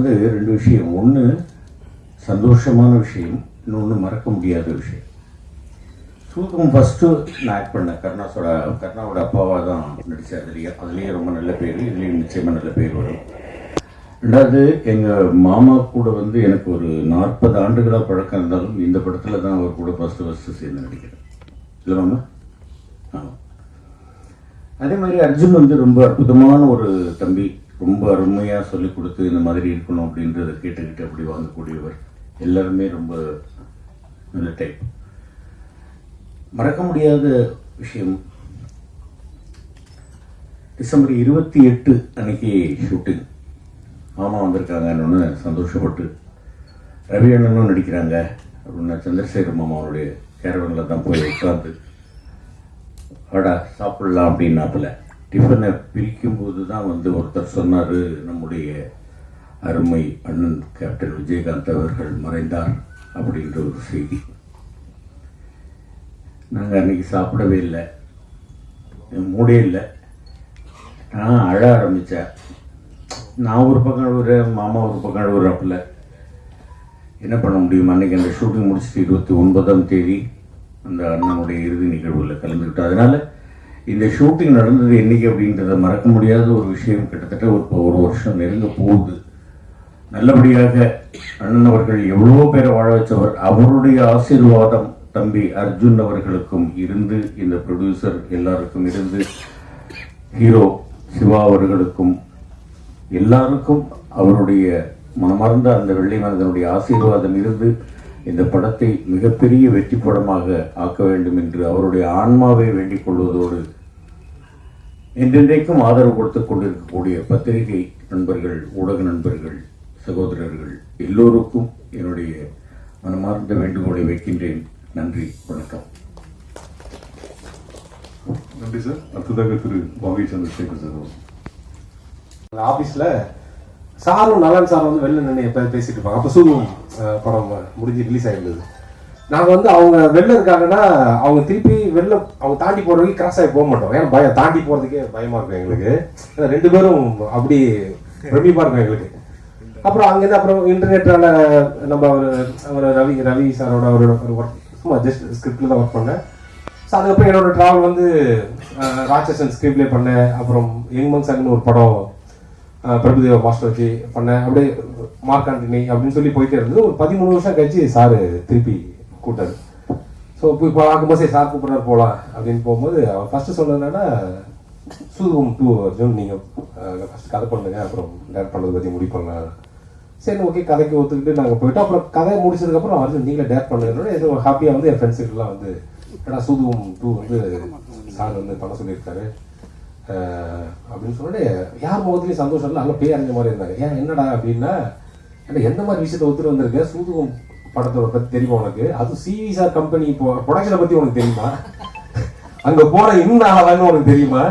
வந்து ரெண்டு விஷயம். ஒன்று சந்தோஷமான விஷயம். இன்னொன்று மறக்க முடியாத விஷயம். சூதகம் ஃபஸ்ட்டு நான் ஆக்ட் பண்ணேன். கருணாஸோட கருணாவோட அப்பாவாக தான் நடித்தார் அதுலேயே. அதுலேயே ரொம்ப நல்ல பேர். இதுலேயும் நிச்சயமாக நல்ல பேர் வரும். ரெண்டாவது எங்கள் மாமா கூட வந்து எனக்கு ஒரு நாற்பது ஆண்டுகளாக பழக்கம் இருந்தாலும் இந்த படத்தில் தான் அவர் கூட ஃபஸ்ட்டு ஃபஸ்ட்டு சேர்ந்து நடிக்கிறேன் இல்லை மாமா? ஆமாம் அதே மாதிரி அர்ஜுன் வந்து ரொம்ப அற்புதமான ஒரு தம்பி. ரொம்ப அருமையாக சொல்லிக் கொடுத்து இந்த மாதிரி இருக்கணும் அப்படின்றத கேட்டுக்கிட்டு அப்படி வாங்கக்கூடியவர் எல்லாருமே ரொம்ப நல்ல டைப் மறக்க முடியாத விஷயம். டிசம்பர் இருபத்தி எட்டு அன்னைக்கு ஷூட்டிங் மாமா வந்திருக்காங்கன்னு சந்தோஷப்பட்டு ரவி அண்ணனும் நடிக்கிறாங்க அப்படின்னா சந்திரசேகர் மாமா அவருடைய கேரவனில் தான் போய் உட்காந்து அடா சாப்பிடலாம் அப்படின்னாப்புல. டிஃபனை பிரிக்கும்போது தான் வந்து ஒருத்தர் சொன்னார் நம்முடைய அருமை அண்ணன் கேப்டன் விஜயகாந்த் அவர்கள் மறைந்தார் அப்படின்ற ஒரு செய்தி. நாங்கள் அன்றைக்கி சாப்பிடவே இல்லை. மூடே இல்லை. நான் அழ ஆரம்பித்தேன் நான் ஒரு பக்கம் அழுகுறேன் மாமா ஒரு பக்கம் அழுகுறாப்புல என்ன பண்ண முடியும்? அன்றைக்கி அந்த ஷூட்டிங் முடிச்சுட்டு இருபத்தி ஒன்பதாம் தேதி அந்த அண்ணனுடைய இறுதி நிகழ்வில் கலந்துக்கிட்டோம் அதனால் இந்த ஷூட்டிங் நடந்தது என்னைக்கு அப்படின்றத மறக்க முடியாத ஒரு விஷயம் கிட்டத்தட்ட ஒரு ஒரு வருஷம் நெருங்க போகுது. நல்லபடியாக அண்ணன் அவர்கள் எவ்வளோ பேரை வாழ வச்சவர். அவருடைய ஆசீர்வாதம் தம்பி அர்ஜுன் அவர்களுக்கும் இருந்து இந்த ப்ரொடியூசர் எல்லாருக்கும் இருந்து ஹீரோ சிவா அவர்களுக்கும் எல்லாருக்கும் அவருடைய மனமார்ந்த அந்த வெள்ளை மனதனுடைய ஆசீர்வாதம் இருந்து இந்த படத்தை மிகப்பெரிய வெற்றி படமாக ஆக்க வேண்டும் என்று அவருடைய ஆன்மாவை வேண்டிக் கொள்வதோடு என்றென்றைக்கும் ஆதரவு கொடுத்து கொண்டிருக்கக்கூடிய பத்திரிகை நண்பர்கள் ஊடக நண்பர்கள் சகோதரர்கள் எல்லோருக்கும் என்னுடைய மனமார்ந்த வேண்டுகோளை வைக்கின்றேன். நன்றி வணக்கம். நன்றி சார். அடுத்ததாக திரு பாவி சந்திரசேகர் சார். அவர்கள். சாரும் நலன் சார் வந்து வெளில நின்று எப்ப பேசிட்டு இருப்பாங்க. அப்போ சூதும் படம் முடிஞ்சு ரிலீஸ் ஆகிருந்தது நாங்கள் வந்து அவங்க வெளில இருக்காங்கன்னா அவங்க திருப்பி வெளில அவங்க தாண்டி போகிற வரைக்கும் கிராஸ் ஆகி போக மாட்டோம். ஏன்னா பயம் தாண்டி போகிறதுக்கே பயமாக இருக்கும் எங்களுக்கு. ரெண்டு பேரும் அப்படி பிரமிப்பாக இருக்கும் எங்களுக்கு. அப்புறம் அங்கேருந்து அப்புறம் இன்டர்நெட்டால் நம்ம ஒரு அவர் ரவி ரவி சாரோட அவரோட ஒரு ஒர்க் சும்மா ஜஸ்ட் ஸ்கிரிப்டில் தான் ஒர்க் பண்ணேன். ஸோ அதுக்கப்புறம் என்னோட ட்ராவல் வந்து ராட்சசன் ஸ்கிரீன்ப்ளே பண்ணேன். அப்புறம் யங் சார்னு ஒரு படம் பிரபுதேவா மாஸ்டர் வச்சு பண்ணேன் அப்படியே மார்க் ஆண்டனி அப்படின்னு சொல்லி போயிட்டே இருந்தது. ஒரு பதிமூணு வருஷம் கழிச்சு சார் திருப்பி கூட்டாரு ஸோ இப்போ இப்போ பார்க்கும்போது சரி சார் கூப்பிட்றாரு போகலாம் அப்படின்னு போகும்போது அவர் ஃபர்ஸ்ட் சொன்னது சூதுகம் டூ அர்ஜுன் நீங்கள் ஃபர்ஸ்ட் கதை பண்ணுங்க அப்புறம் டேரக்ட் பண்ணுறது பற்றி முடிவு பண்ணலாம். சரி ஓகே கதைக்கு ஒத்துக்கிட்டு நாங்கள் போயிட்டோம். அப்புறம் கதை முடிச்சதுக்கப்புறம் அர்ஜுன் நீங்களே டேரக்ட் பண்ணுங்க ஏதோ ஹாப்பியாக வந்து என் ஃப்ரெண்ட்ஸுக்கெல்லாம் வந்து ஏன்னா சூதுகம் டூ வந்து சார் வந்து பண்ண சொல்லியிருக்காரு. அப்படின்னு சொல்லிட்டு யார் முகத்துலையும் சந்தோஷம் இல்லை நல்லா பேய் அறிஞ்ச மாதிரி இருந்தாங்க ஏன் என்னடா அப்படின்னா ஏன்னா எந்த மாதிரி விஷயத்தை ஒத்துட்டு வந்திருக்கேன் சூதுகம் படத்தை பற்றி தெரியுமா உனக்கு? அது சிவிசார் கம்பெனி இப்போ ப்ரொடக்ஷனை பற்றி உனக்கு தெரியுமா? அங்கே போன இன்னும் ஆளான்னு உனக்கு தெரியுமா?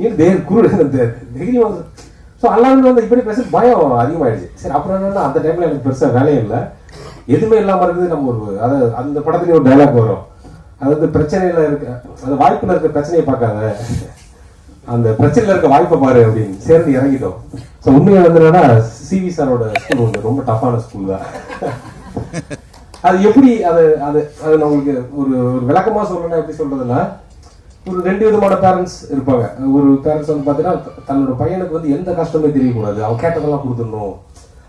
நீ தே குரு தெரியும் ஸோ எல்லாருமே வந்து இப்படி பேச பயம் அதிகமாயிடுச்சு. சரி அப்புறம் என்னன்னா அந்த டைம்ல எனக்கு பெருசாக வேலையும் இல்லை. எதுவுமே இல்லாமல் இருக்குது நம்ம ஒரு அதை அந்த படத்துலேயே ஒரு டைலாக் வரும். அதாவது பிரச்சனையில் இருக்க அந்த வாய்ப்பில் இருக்க பிரச்சனையை பார்க்காத. அந்த பிரச்சனையில இருக்க வாய்ப்பை பாரு அப்படின்னு சேர்ந்து இறங்கிட்டோம். ஸோ உண்மையை வந்து என்னன்னா சிவி சாரோட ஸ்கூல் வந்து ரொம்ப டஃப்பான ஸ்கூல் தான். அது எப்படி அது அது அது நான் உங்களுக்கு ஒரு ஒரு விளக்கமா சொல்லணும்னா எப்படி சொல்றதுன்னா ஒரு ரெண்டு விதமான பேரண்ட்ஸ் இருப்பாங்க. ஒரு பேரண்ட்ஸ் வந்து பார்த்தீங்கன்னா தன்னோட பையனுக்கு வந்து எந்த கஷ்டமே தெரியக்கூடாது. அவன் கேட்டதெல்லாம் கொடுத்துடணும்.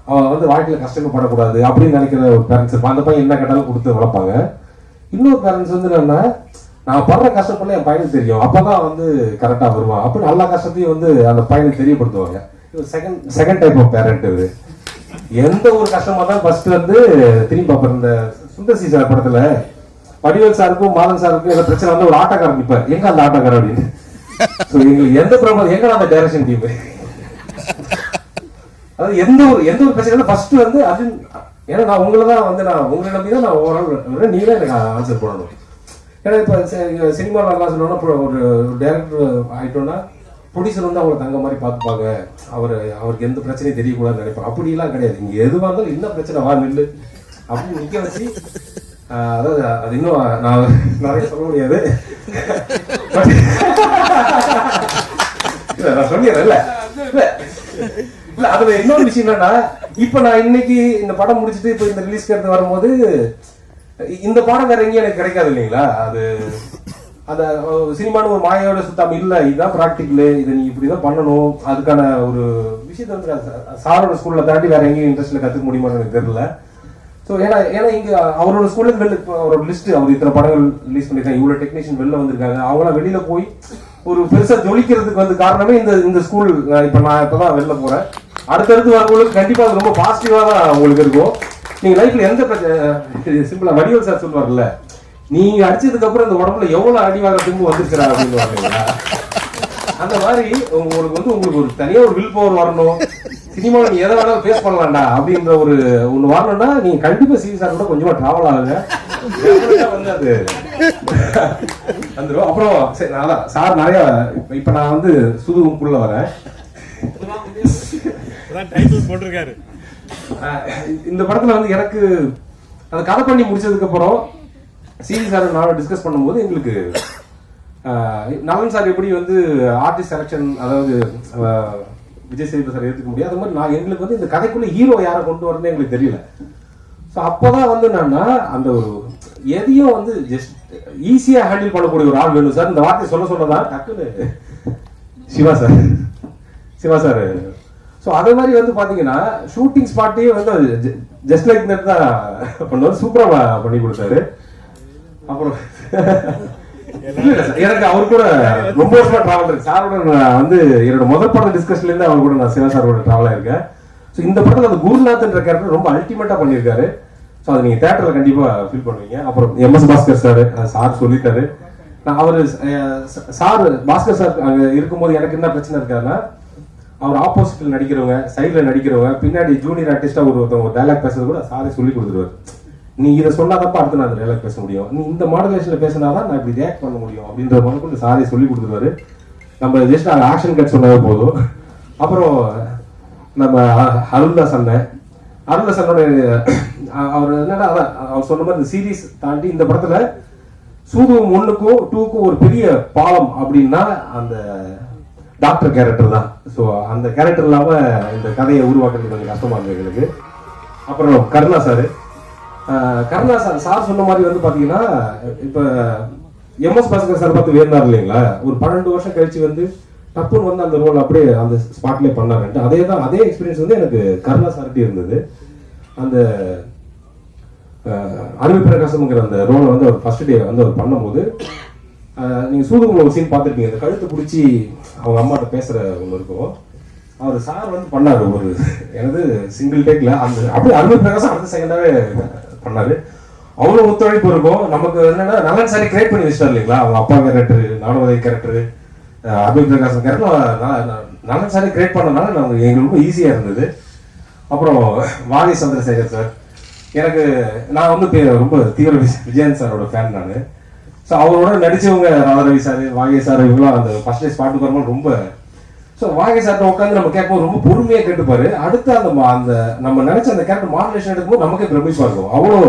அவன் வந்து வாழ்க்கையில் கஷ்டமே படக்கூடாது அப்படின்னு நினைக்கிற ஒரு பேரண்ட்ஸ் இருப்பான். அந்த பையன் என்ன கேட்டாலும் கொடுத்து வளர்ப்பாங்க. இன்னொரு பேரண்ட்ஸ் வந்து என்னன்னா நான் படுற கஷ்டப்படல என் பையனுக்கு தெரியும். அப்பதான் வந்து கரெக்டா வருவான். அப்படி எல்லா கஷ்டத்தையும் வந்து அந்த பையனுக்கு தெரியப்படுத்துவாங்க. Second second type of parent இது. எந்த ஒரு கஷ்டமா தான் ஃபர்ஸ்ட் வந்து திரும்பி பார்ப்பேன் இந்த சுந்தர் சி சார் படத்துல வடிவேல் சாருக்கும் மாதன் சாருக்கும் ஏதோ பிரச்சனை வந்து ஒரு ஆட்டோக்காரர் நிப்பார். எங்க அந்த ஆட்டக்காரன் அப்படின்னு. எங்களுக்கு எந்த ப்ராப்ளம் எங்க அந்த டைரக்ஷன் டீம் அதாவது எந்த ஒரு எந்த ஒரு பிரச்சனை ஃபர்ஸ்ட் வந்து அது ஏன்னா நான் உங்களை தான் வந்து நான் உங்களை நம்பி தான் நான் ஓரளவு நீங்களே எனக்கு ஆன்சர் பண்ணணும். ஏன்னா இப்போ சினிமா நல்லா சொன்னோம்னா ஒரு டேரக்டர் ஆயிட்டோம்னா ப்ரொடியூசர் வந்து அவங்களை தங்க மாதிரி பார்த்துப்பாங்க. அவர் அவருக்கு எந்த பிரச்சனையும் தெரியக்கூடாதுன்னு நினைப்பாங்க. அப்படிலாம் கிடையாது. இங்கே எதுவாக இருந்தாலும் என்ன பிரச்சனை வா நில்லு. அப்படின்னு நிற்க வச்சு அதாவது அது இன்னும் நான் நிறைய சொல்ல முடியாது. நான் சொல்லிடுறேன் இல்ல. அதுல இன்னொரு விஷயம் என்னன்னா இப்போ நான் இன்னைக்கு இந்த படம் முடிச்சுட்டு இப்போ இந்த ரிலீஸ்க்கு எடுத்து வரும்போது இந்த பாடம் வேற எங்கேயும் எனக்கு கிடைக்காது இல்லைங்களா? அது அந்த சினிமான்னு ஒரு மாயோட சுத்தாம இல்ல. இதுதான் ப்ராக்டிக்கல் இதை நீ இப்படிதான் பண்ணணும். அதுக்கான ஒரு விஷயத்த வந்து சாரோட ஸ்கூல்ல தாண்டி வேற எங்கேயும் இன்ட்ரெஸ்ட்ல கத்துக்க முடியுமான்னு எனக்கு தெரியல. ஸோ ஏன்னா ஏன்னா இங்க அவரோட ஸ்கூல்ல வெளில அவரோட லிஸ்ட் அவர் இத்தனை படங்கள் ரிலீஸ் பண்ணிருக்காங்க இவ்வளவு டெக்னீஷியன் வெளில வந்திருக்காங்க. அவங்களாம் வெளியில போய் ஒரு பெருசா ஜொலிக்கிறதுக்கு வந்து காரணமே இந்த இந்த ஸ்கூல் இப்போ நான் இப்பதான் வெளில போறேன். அடுத்தடுத்து வரவங்களுக்கு கண்டிப்பா அது ரொம்ப பாசிட்டிவா தான் உங்களுக்கு இருக்கும். நீங்க லைஃப்ல எந்த பிரச்சனை சிம்பிளா வடிவல் சார் சொல்லுவார்ல நீங்க அடிச்சதுக்கு அப்புறம் இந்த உடம்புல எவ்வளவு அடி வாங்க திரும்ப வந்திருக்கிறா அப்படின்னு அந்த மாதிரி உங்களுக்கு வந்து உங்களுக்கு ஒரு தனியா ஒரு வில் பவர் வரணும். சினிமாவில் நீ எதை வேணாலும் ஃபேஸ் பண்ணலாம்டா அப்படின்ற ஒரு ஒண்ணு வரணும்னா நீங்க கண்டிப்பா சார் கூட கொஞ்சமா டிராவல் ஆகுங்க. வந்து அது வந்துடும் அப்புறம் சரி அதான். சார் நிறைய இப்ப- இப்ப நான் வந்து சுதுகும்புள்ள வரேன். போட்டிருக்காரு. இந்த படத்துல வந்து எனக்கு அந்த கதை பண்ணி முடிச்சதுக்கு அப்புறம் சிவி சார் நானும் டிஸ்கஸ் பண்ணும்போது எங்களுக்கு நலன் சார் எப்படி வந்து ஆர்டிஸ்ட் செலெக்ஷன் அதாவது விஜய் சேதுபதி சார் ஏற்றுக்க முடியாது அது மாதிரி நான் எங்களுக்கு வந்து இந்த கதைக்குள்ள ஹீரோ யாரை கொண்டு வரணும்னு எங்களுக்கு தெரியல. ஸோ அப்போதான் வந்து என்னன்னா அந்த ஒரு எதையும் வந்து ஜஸ்ட் ஈஸியாக ஹேண்டில் பண்ணக்கூடிய ஒரு ஆள் வேணும் சார். இந்த வார்த்தையை சொல்ல சொல்லதான் டக்குன்னு Shiva sir Shiva sir so அதே மாதிரி வந்து பார்த்தீங்கன்னா ஷூட்டிங் ஸ்பாட்டையும் வந்து ஜஸ்ட் லைக் தட் தான் பண்ணுவார். சூப்பராக பண்ணி கொடுத்தாரு. அப்புறம் சார், எனக்கு அவர் கூட ரொம்ப வருஷமா டிராவல் இருக்கு. சாரோட நான் வந்து என்னோட முதல் படம் டிஸ்கஷன்ல இருந்து அவர் கூட நான் சிவா சாரோட டிராவல் ஆயிருக்கேன் ஸோ இந்த படத்தில் அந்த குருநாத்ன்ற கேரக்டர் ரொம்ப அல்டிமேட்டா பண்ணியிருக்காரு. ஸோ அதை நீங்க தேட்டர்ல கண்டிப்பா ஃபீல் பண்ணுவீங்க. அப்புறம் M S Bhaskar sir sir சொல்லிட்டாரு. நான் அவர் சார் பாஸ்கர் சார் அங்க இருக்கும்போது எனக்கு என்ன பிரச்சனை இருக்காருன்னா அவர் ஆப்போசிட்ல நடிக்கிறவங்க சைடில் நடிக்கிறவங்க பின்னாடி ஜூனியர் ஆர்டிஸ்டா ஒரு ஒருத்தவங்க டைலாக் பேசுறது கூட சாரி சொல்லி கொடுத்துருவாரு. நீ இதை சொன்னாதப்ப அடுத்து நான் அந்த டைலாக் பேச முடியும். நீ இந்த மாடுலேஷன்ல பேசினாதான் நான் இப்படி ரியாக்ட் பண்ண முடியும் அப்படின்ற மாதிரி சாரி சொல்லி கொடுத்துருவாரு. நம்ம ஜஸ்ட் அந்த ஆக்ஷன் கட் சொன்னாவே போதும். அப்புறம் நம்ம அ- அருள்தாஸ் அண்ணன் அருள்தாஸ் அண்ணோட அவர் என்னன்னா அதான் அவர் சொன்ன மாதிரி இந்த சீரிஸ் தாண்டி இந்த படத்துல சூதுவம் ஒண்ணுக்கும் டூக்கும் ஒரு பெரிய பாலம் அப்படின்னா அந்த டாக்டர் கேரக்டர் தான். ஸோ அந்த கேரக்டர் இல்லாமல் இந்த கதையை உருவாக்குறது கொஞ்சம் கஷ்டமாக இருந்தது எங்களுக்கு. அப்புறம் Karuna sir. Karuna sir sir சொன்ன மாதிரி வந்து பார்த்தீங்கன்னா இப்போ எம்எஸ் பாஸ்கர் சார் பார்த்து வேண்டார் இல்லைங்களா? ஒரு பன்னெண்டு வருஷம் கழிச்சு வந்து டப்புன்னு வந்து அந்த ரோல் அப்படியே அந்த ஸ்பாட்லேயே பண்ணாருன்ட்டு. அதே தான் அதே எக்ஸ்பீரியன்ஸ் வந்து எனக்கு கருணா சார்ட்டி இருந்தது. அந்த அஹ், அருமை பிரகாசம்ங்கிற அந்த ரோலை வந்து அவர் ஃபர்ஸ்ட் டே வந்து அவர் பண்ணும்போது நீங்கள் நீங்க சூதுகுள்ள ஒரு சீன் பார்த்துருப்பீங்க. அந்த கழுத்து பிடிச்சி அவங்க அம்மாட்ட பேசுற ஒன்று இருக்கும். அவர் சார் வந்து பண்ணாரு ஒரு எனது சிங்கிள் டேக்ல அந்த அப்படி அருமை பிரகாசம் அடுத்த செகண்டாவே பண்ணாரு. அவ்வளவு ஒத்துழைப்பு இருக்கும். நமக்கு என்னன்னா நலன் சாரி கிரியேட் பண்ணி வச்சார் இல்லைங்களா? அவங்க அப்பா கேரக்டர் நானுவதை கேரக்டர் அருமை பிரகாசம் கேரக்டர் நலன் சாரி கிரியேட் பண்ணனால நமக்கு எங்களுக்கு ரொம்ப ஈஸியா இருந்தது. அப்புறம் வாணி சந்திரசேகர் சார். எனக்கு நான் வந்து ரொம்ப தீவிர விஜயன் சாரோட ஃபேன் நான். ஸோ அவரோட நடிச்சவங்க ராதாரவி சார் வாகே சார் இவங்களாம் அந்த ஃபர்ஸ்ட் டே பாட்டு வரும்போது ரொம்ப ஸோ வாகே சார்ட்ட உட்காந்து நம்ம கேட்கும்போது ரொம்ப பொறுமையாக கேட்டுப்பாரு. அடுத்து அந்த மா- அந்த நம்ம நினைச்ச அந்த கேரக்டர் மாடுலேஷன் எடுக்கும்போது நமக்கே பிரமிப்பா இருக்கும். அவ்வளோ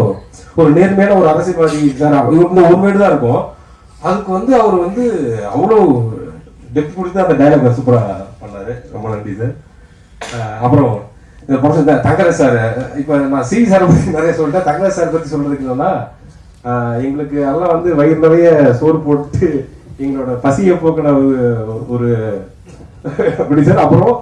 ஒரு நேர்மையான ஒரு அரசியல்வாதி சார் இவங்க ஒரு மேடு தான் இருக்கும். அதுக்கு வந்து அவர் வந்து அவ்வளோ டெப்த் கொடுத்து அந்த டைலாக் சூப்பராக பண்ணாரு. ரொம்ப நன்றி சார் அப்புறம் இந்த படம் இந்த தங்கராஜ் சார். இப்போ நான் சிவி சார் பற்றி நிறைய சொல்லிட்டேன். தங்கராஜ் சார் பற்றி சொல்றதுக்கு என்னன்னா எங்களுக்கு எல்லாம் வந்து வயிறு நிறைய சோறு போட்டு எங்களோட பசியை போக்கின ஒரு அப்படி சார். அப்புறம்